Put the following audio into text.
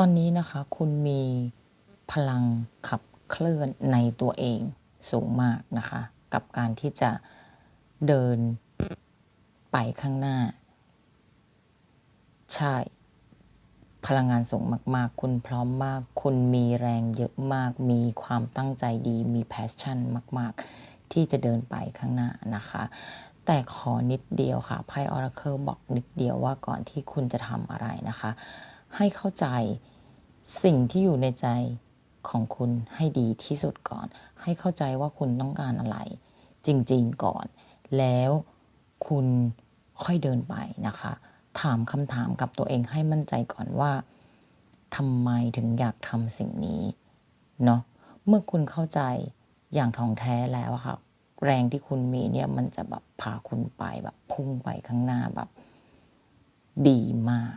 ตอนนี้นะคะคุณมีพลังขับเคลื่อนในตัวเองสูงมากนะคะ กับการที่จะเดินไปข้างหน้า ใช่ พลังงานสูงมาก ๆ คุณพร้อมมาก คุณมีแรงเยอะมาก มีความตั้งใจดี มีแพชชั่นมาก ๆ ที่จะเดินไปข้างหน้านะคะ แต่ขอนิดเดียวค่ะไพ่ออราเคิลบอกนิดเดียวว่าก่อนที่คุณจะทำอะไรนะคะ ให้เข้าใจสิ่งที่อยู่ในใจของคุณให้ดีที่สุดก่อน ให้เข้าใจว่าคุณต้องการอะไร จริงๆก่อน แล้วคุณค่อยเดินไปนะคะ ถามคำถามกับตัวเองให้มั่นใจก่อนว่าทำไมถึงอยากทำสิ่งนี้เนาะเมื่อคุณเข้าใจอย่างท่องแท้แล้วค่ะ แรงที่คุณมีเนี่ยมันจะแบบพาคุณไปแบบพุ่งไปข้างหน้าแบบดีมาก